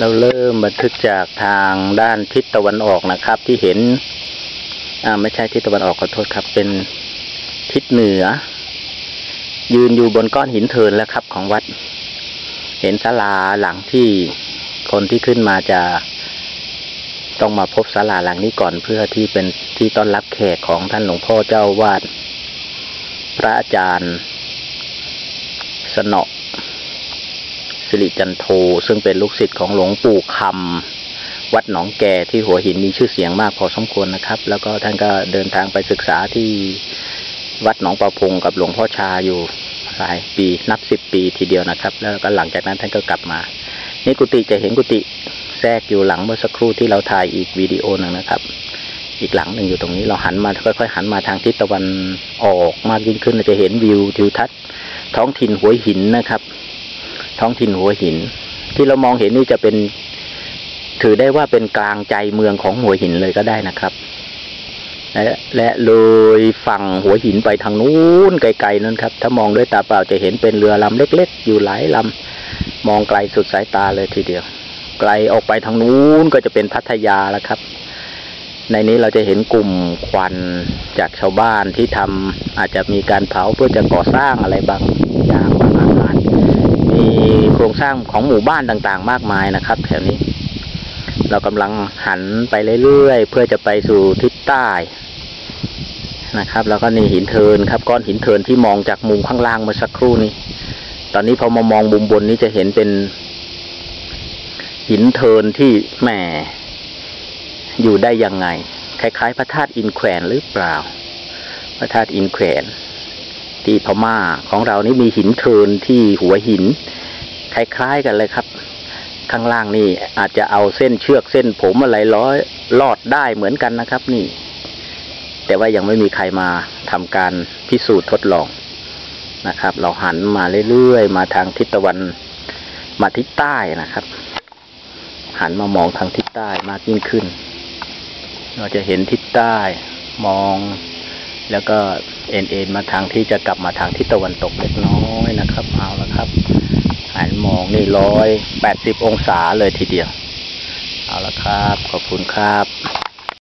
เราเริ่มบันทึกจากทางด้านทิศตะวันออกนะครับ ที่เห็น อ่าไม่ใช่ทิศตะวันออกขอโทษครับ เป็นทิศเหนือ ยืนอยู่บนก้อนหินเทินแล้วครับของวัด เห็นศาลาหลังที่คนที่ขึ้นมาจะต้องมาพบศาลาหลังนี้ก่อนเพื่อที่เป็นที่ต้อนรับแขกของท่านหลวงพ่อเจ้าวาดพระอาจารย์ สนอ สิริจันโทซึ่งเป็นลูกศิษย์ของหลวงปู่คำวัดหนองแก่ที่หัวหินมีชื่อเสียงมากพอสมควรนะครับ แล้วก็ท่านก็เดินทางไปศึกษาที่วัดหนองประพงกับหลวงพ่อชาอยู่หลายปีนับสิบปีทีเดียวนะครับ แล้วก็หลังจากนั้นท่านก็กลับมา นี่กุฏิจะเห็นกุฏิแทรกอยู่หลังเมื่อสักครู่ที่เราถ่ายอีกวิดีโอหนึ่งนะครับ อีกหลังหนึ่งอยู่ตรงนี้เราหันมาค่อยๆหันมาทางทิศตะวันออกมากยิ่งขึ้นเราจะเห็นวิวทิวทัศน์ท้องถิ่นหัวหินนะครับ ท้องถิ่นหัวหิน ที่เรามองเห็นนี่จะเป็นถือได้ว่าเป็นกลางใจเมืองของหัวหินเลยก็ได้นะครับ และและเลยฝั่งหัวหินไปทางนู้นไกลๆนั้นครับ ถ้ามองด้วยตาเปล่าจะเห็นเป็นเรือลำเล็ก ๆ อยู่หลายลำมองไกลสุดสายตาเลยทีเดียว ไกลออกไปทางนู้นก็จะเป็นพัทยาแล้วครับ ในนี้เราจะเห็นกลุ่มควันจากชาวบ้านที่ทำอาจจะมีการเผาเพื่อจะก่อสร้างอะไรบางอย่างบางอาคารมีโค รงสร้างของหมู่บ้านต่างๆ มากมายนะครับ แถวนี้ เรากำลังหันไปเรื่อยๆเพื่อจะไปสู่ทิศใต้นะครับ แล้วก็นี่หินเทินครับ ก้อนหินเทินที่มองจากมุมข้างล่างเมื่อสักครู่นี้ ตอนนี้พอมามองมุมบนนี้จะเห็นเป็น หินเทินที่แหมอยู่ได้ยังไง คล้ายๆ พระธาตุอินแขวนหรือเปล่า พระธาตุอินแขวนที่พม่าของเรานี่มีหินเทินที่หัวหิน คล้ายๆกันเลยครับ ข้างล่างนี่อาจจะเอาเส้นเชือกเส้นผมอะไรร้อยลอดได้เหมือนกันนะครับ นี่ แต่ว่ายังไม่มีใครมาทำการพิสูจน์ทดลองนะครับ เราหันมาเรื่อยๆ มาทางทิศตะวันมาทิศใต้นะครับ หันมามองทางทิศใต้มากยิ่งขึ้น เราจะเห็นทิศใต้มองแล้วก็เอ็นเอ็นมาทางที่จะกลับมาทางทิศตะวันตกเล็กน้อยนะครับ เอาละครับ หันมองนี่ร้อยแปดสิบองศาเลยทีเดียว เอาละครับ ขอบคุณครับ